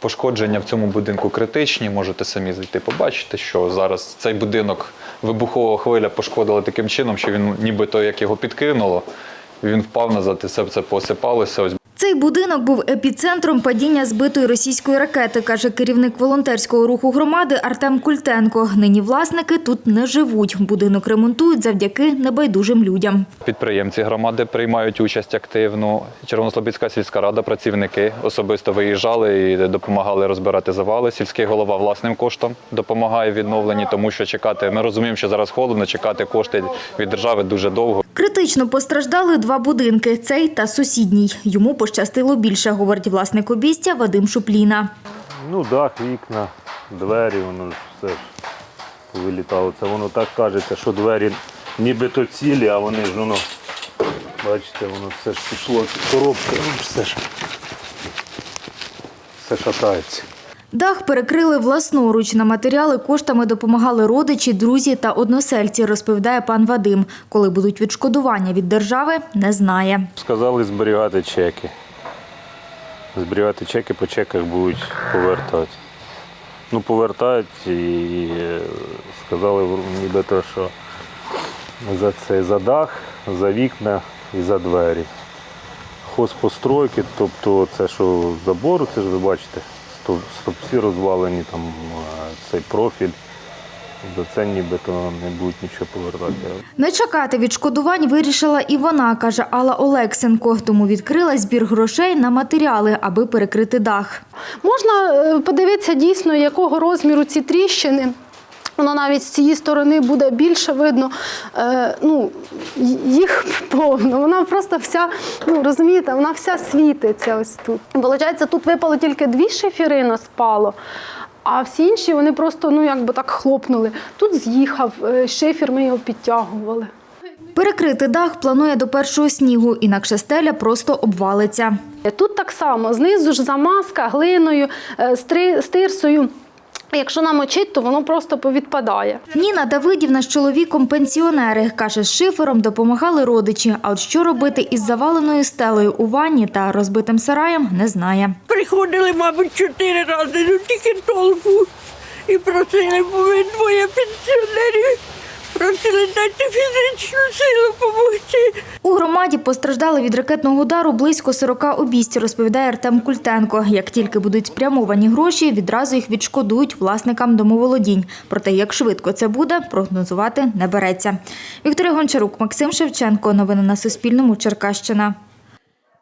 Пошкодження в цьому будинку критичні. Можете самі зайти побачити, що зараз цей будинок вибухова хвиля пошкодила таким чином, що він нібито як його підкинуло, він впав назад і все це посипалося. Ось Цей будинок був епіцентром падіння збитої російської ракети, каже керівник волонтерського руху громади Артем Культенко. Нині власники тут не живуть. Будинок ремонтують завдяки небайдужим людям. Підприємці громади приймають участь активно. Червонослобідська сільська рада, працівники особисто виїжджали і допомагали розбирати завали. Сільський голова власним коштом допомагає відновленні, тому що чекати. Ми розуміємо, що зараз холодно, чекати кошти від держави дуже довго. Критично постраждали два будинки – цей та сусідній. Йому пощастило більше, говорить власник обійстя Вадим Шупліна. Ну, дах, вікна, двері, воно ж все ж вилітало. Це воно так кажеться, що двері нібито цілі, а вони ж воно, бачите, воно все ж пішло, коробки, ну все ж все шатається. Дах перекрили власноруч. На матеріали коштами допомагали родичі, друзі та односельці, розповідає пан Вадим. Коли будуть відшкодування від держави, не знає. Сказали зберігати чеки. Зберігати чеки по чеках будуть повертати. Ну, повертають і е, сказали нібито, що за це за дах, за вікна і за двері. Хозпостройки, тобто це що забору, це ж ви бачите, стоп- стовпці розвалені, там е, цей профіль. За це нібито не будуть нічого повертати. Не чекати відшкодувань вирішила і вона, каже Алла Олексенко. Тому відкрила збір грошей на матеріали, аби перекрити дах. Можна е, подивитися дійсно, якого розміру ці тріщини. Воно навіть з цієї сторони буде більше видно. Е, ну, їх повно. Вона просто вся, ну розумієте, вона вся світиться ось тут. Виходить, тут випало тільки дві шиферина спало, а всі інші вони просто ну, якби так хлопнули. Тут з'їхав е, шифер, ми його підтягували. Перекрити дах планує до першого снігу, інакше стеля просто обвалиться. Тут так само, знизу ж замазка глиною, е, стирсою. Якщо намочить, то воно просто повідпадає. Ніна Давидівна з чоловіком пенсіонери. Каже, з шифером допомагали родичі. А от що робити із заваленою стелею у ванні та розбитим сараєм, не знає. Приходили, мабуть, чотири рази, ну тільки толку. І просили, бо ви двоє пенсіонерів. Просили дати фізичну силу допомогти. У громаді постраждали від ракетного удару близько 40 обійсть, розповідає Артем Культенко. Як тільки будуть спрямовані гроші, відразу їх відшкодують власникам домоволодінь. Проте, як швидко це буде, прогнозувати не береться. Вікторія Гончарук, Максим Шевченко. Новини на Суспільному. Черкащина.